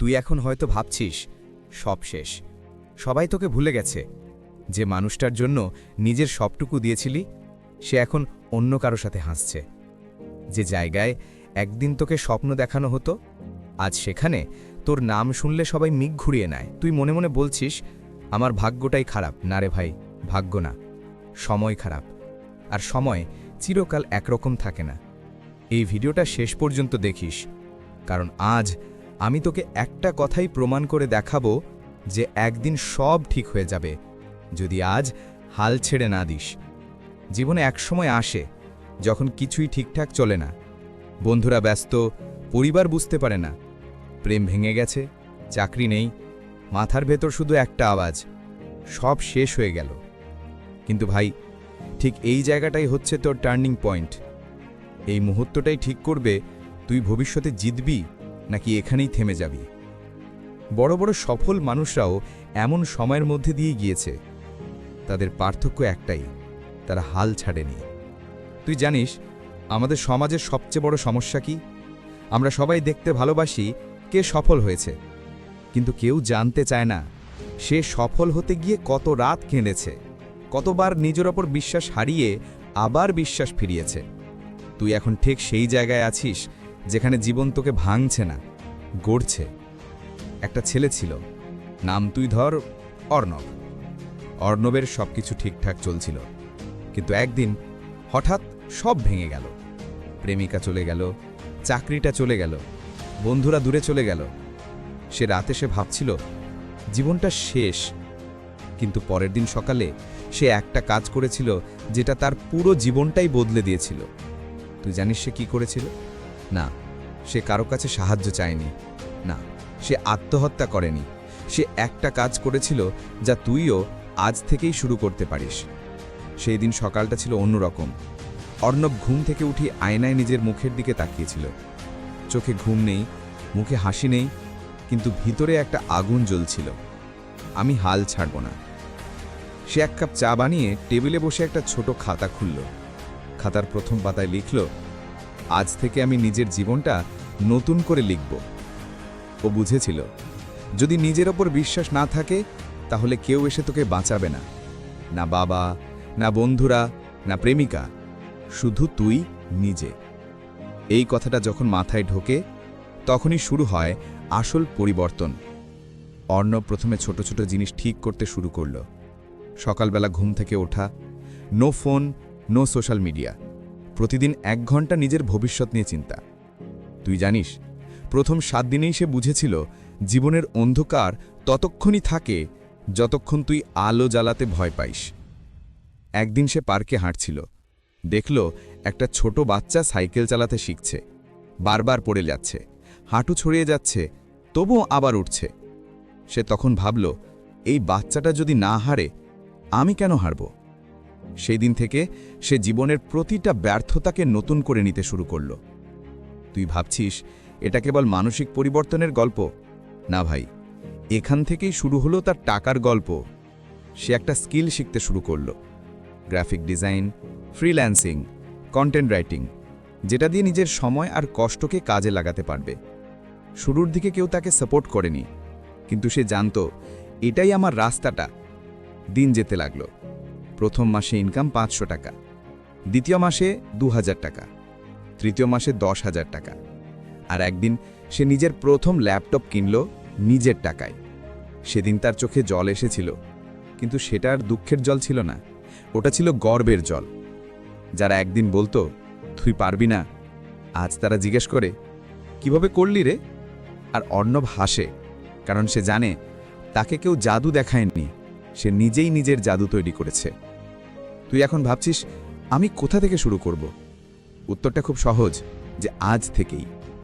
তুই এখন হয়তো ভাবছিস, সব শেষ। সবাই তোকে ভুলে গেছে যে মানুষটার জন্য নিজের সবটুকু দিয়েছিলি, সে এখন অন্য কারও সাথে হাসছে। যে জায়গায় একদিন তোকে স্বপ্ন দেখানো হতো, আজ সেখানে তোর নাম শুনলে সবাই মিগ ঘুরিয়ে নেয়। তুই মনে মনে বলছিস, আমার ভাগ্যটাই খারাপ। না রে ভাই, ভাগ্য না। সময় খারাপ। আর সময় চিরকাল একরকম থাকে না। এই ভিডিওটা শেষ পর্যন্ত দেখিস, কারণ আজ আমি তোকে একটা কথাই প্রমাণ করে দেখাবো যে একদিন সব ঠিক হয়ে যাবে, যদি আজ হাল ছেড়ে না দিস। জীবনে একসময় আসে যখন কিছুই ঠিকঠাক চলে না। বন্ধুরা ব্যস্ত, পরিবার বুঝতে পারে না। প্রেম ভেঙে গেছে, চাকরি নেই, মাথার ভেতর শুধু একটা আওয়াজ, সব শেষ হয়ে গেল। কিন্তু ভাই, ঠিক এই জায়গাটাই হচ্ছে তোর টার্নিং পয়েন্ট। এই মুহূর্তটাই ঠিক করবে তুই ভবিষ্যতে জিতবি। নাকি এখানেই থেমে যাবি? বড় বড় সফল মানুষরাও এমন সময়ের মধ্যে দিয়ে গিয়েছে। তাদের পার্থক্য একটাই, তারা হাল ছাড়েনি। তুই জানিস, আমাদের সমাজের সবচেয়ে বড় সমস্যা কি? আমরা সবাই দেখতে ভালোবাসি কে সফল হয়েছে। কিন্তু কেউ জানতে চায় না, সে সফল হতে গিয়ে কত রাত কেঁদেছে, কতবার নিজের ওপর বিশ্বাস হারিয়ে আবার বিশ্বাস ফিরিয়েছে। তুই এখন ঠিক সেই জায়গায় আছিস যেখানে জীবন তোকে ভাঙছে না, গড়ছে। একটা ছেলে ছিল, নাম তুই ধর অর্ণব। অর্ণবের সব কিছু ঠিকঠাক চলছিল, কিন্তু একদিন হঠাৎ সব ভেঙে গেল। প্রেমিকা চলে গেল, চাকরিটা চলে গেল, বন্ধুরা দূরে চলে গেল। সে রাতে সে ভাবছিল, জীবনটা শেষ, কিন্তু পরের দিন সকালে সে একটা কাজ করেছিল, যেটা তার পুরো জীবনটাই বদলে দিয়েছিল। তুই জানিস সে কি করেছিল? না, সে কারও কাছে সাহায্য চায়নি। না, সে আত্মহত্যা করেনি। সে একটা কাজ করেছিল যা তুইও আজ থেকেই শুরু করতে পারিস। সেই দিন সকালটা ছিল অন্যরকম। অর্ণব ঘুম থেকে উঠি আয়নায় নিজের মুখের দিকে তাকিয়েছিল। চোখে ঘুম নেই, মুখে হাসি নেই, কিন্তু ভিতরে একটা আগুন জ্বলছিল। আমি হাল ছাড়ব না। সে এক কাপ চা বানিয়ে টেবিলে বসে একটা ছোট খাতা খুলল। খাতার প্রথম পাতায় লিখল আজ থেকে আমি নিজের জীবনটা নতুন করে লিখব। ও বুঝেছিল, যদি নিজের ওপর বিশ্বাস না থাকে, তাহলে কেউ এসে তোকে বাঁচাবে না। না বাবা, না বন্ধুরা, না প্রেমিকা, শুধু তুই নিজে। এই কথাটা যখন মাথায় ঢোকে, তখনই শুরু হয় আসল পরিবর্তন। অর্ণব প্রথমে ছোট ছোট জিনিস ঠিক করতে শুরু করল। সকালবেলা ঘুম থেকে ওঠা, no phone, no social media. প্রতিদিন এক ঘণ্টা নিজের ভবিষ্যৎ নিয়ে চিন্তা। তুই জানিস, প্রথম সাত দিনেই সে বুঝেছিল জীবনের অন্ধকার ততক্ষণই থাকে যতক্ষণ তুই আলো জ্বালাতে ভয় পাইস। একদিন সে পার্কে হাঁটছিল, দেখল একটা ছোট বাচ্চা সাইকেল চালাতে শিখছে, বারবার পড়ে যাচ্ছে, হাঁটু ছড়িয়ে যাচ্ছে, তবুও আবার উঠছে। সে তখন ভাবল, এই বাচ্চাটা যদি না হারে, আমি কেন হারব? সেই দিন থেকে সে জীবনের প্রতিটা ব্যর্থতাকে নতুন করে নিতে শুরু করল। তুই ভাবছিস, এটা কেবল মানসিক পরিবর্তনের গল্প? না ভাই, এখান থেকেই শুরু হলো তার টাকার গল্প। সে একটা স্কিল শিখতে শুরু করল। Graphic design, freelancing, content writing, যেটা দিয়ে নিজের সময় আর কষ্টকে কাজে লাগাতে পারবে। শুরুর দিকে কেউ তাকে সাপোর্ট করেনি, কিন্তু সে জানত, এটাই আমার রাস্তাটা। দিন যেতে লাগল। প্রথম মাসে ইনকাম পাঁচশো টাকা, দ্বিতীয় মাসে দু হাজার টাকা, তৃতীয় মাসে দশ হাজার টাকা, আর একদিন সে নিজের প্রথম ল্যাপটপ কিনল নিজের টাকায়। সেদিন তার চোখে জল এসেছিল, কিন্তু সেটা আর দুঃখের জল ছিল না, ওটা ছিল গর্বের জল। যারা একদিন বলতো, তুই পারবি না? আজ তারা জিজ্ঞেস করে, কীভাবে করলি রে? আর অর্ণব হাসে, কারণ সে জানে, তাকে কেউ জাদু দেখায়নি, সে নিজেই নিজের জাদু তৈরি করেছে। তুই এখন ভাবছিস আমি কোথা থেকে শুরু করব? উত্তরটা খুব সহজ যে আজ থেকেই।